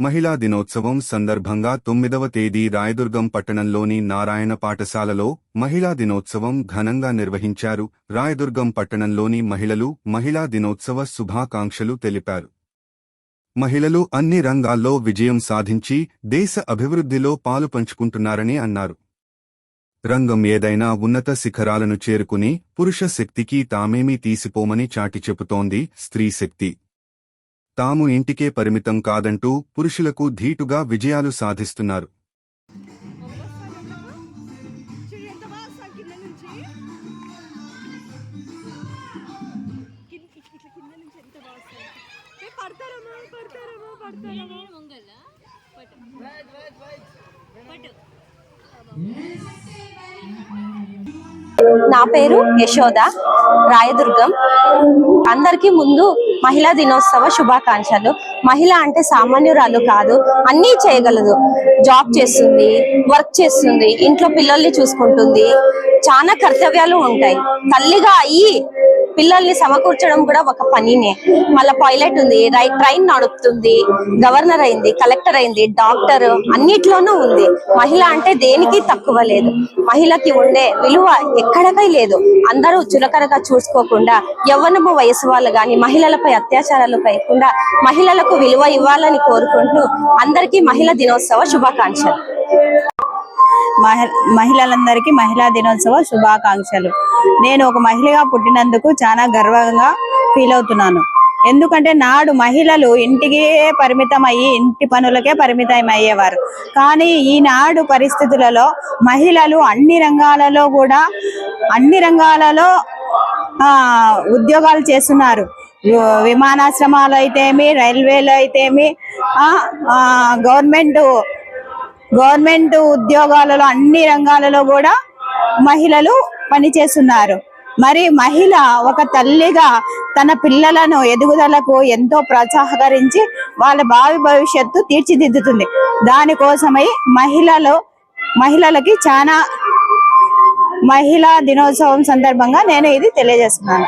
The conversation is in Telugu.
మహిళా దినోత్సవం సందర్భంగా తొమ్మిదవ తేదీ రాయదుర్గం పట్టణంలోని నారాయణ పాఠశాలలో మహిళా దినోత్సవం ఘనంగా నిర్వహించారు. రాయదుర్గం పట్టణంలోని మహిళలు మహిళా దినోత్సవ శుభాకాంక్షలు తెలిపారు. మహిళలు అన్ని రంగాల్లో విజయం సాధించి దేశ అభివృద్ధిలో పాలు పంచుకుంటున్నారని అన్నారు. రంగం ఏదైనా ఉన్నత శిఖరాలను చేరుకుని పురుష శక్తికి తామేమీ తీసిపోమని చాటి చెబుతోంది స్త్రీశక్తి తాము ఇంటికే పరిమితం కాదంటూ పురుషులకు ధీటుగా విజయాలు సాధిస్తున్నారు చూడు నా పేరు యశోద రాయదుర్గం. అందరికీ ముందు మహిళా దినోత్సవ శుభాకాంక్షలు. మహిళ అంటే సామాన్యురాలు కాదు అన్నీ చేయగలదు. జాబ్ చేస్తుంది వర్క్ చేస్తుంది ఇంట్లో పిల్లల్ని చూసుకుంటుంది. చాలా కర్తవ్యాలు ఉంటాయి. తల్లిగా అయ్యి పిల్లల్ని సమకూర్చడం కూడా ఒక పనినే. మళ్ళీ పైలట్ ఉంది ట్రైన్ నడుపుతుంది గవర్నర్ అయింది కలెక్టర్ అయింది డాక్టర్ అన్నిట్లోనూ ఉంది. మహిళ అంటే దేనికి తక్కువ లేదు. మహిళకి ఉండే విలువ ఎక్కడకై లేదు. అందరూ చులకరగా చూసుకోకుండా యవ్వనము వయసు వాళ్ళు గాని మహిళలపై అత్యాచారాలు కాకుండా మహిళలకు విలువ ఇవ్వాలని కోరుకుంటూ అందరికీ మహిళా దినోత్సవ శుభాకాంక్షలు. మహిళలందరికీ మహిళా దినోత్సవ శుభాకాంక్షలు. నేను ఒక మహిళగా పుట్టినందుకు చాలా గర్వంగా ఫీల్ అవుతున్నాను. ఎందుకంటే నాడు మహిళలు ఇంటికే పరిమితం అయ్యి ఇంటి పనులకే పరిమితం అయ్యేవారు కానీ ఈనాడు పరిస్థితులలో మహిళలు అన్ని రంగాలలో కూడా అన్ని రంగాలలో ఉద్యోగాలు చేస్తున్నారు. విమానాశ్రమాలు అయితేమి రైల్వేలు అయితేమి గవర్నమెంట్ గవర్నమెంట్ ఉద్యోగాలలో అన్ని రంగాలలో కూడా మహిళలు పనిచేస్తున్నారు. మరి మహిళ ఒక తల్లిగా తన పిల్లలను ఎదుగుదలకు ఎంతో ప్రోత్సాహకరించి వాళ్ళ భావి భవిష్యత్తు తీర్చిదిద్దుతుంది. దానికోసమై మహిళలు మహిళలకి చాలా మహిళా దినోత్సవం సందర్భంగా నేను ఇది తెలియజేస్తున్నాను.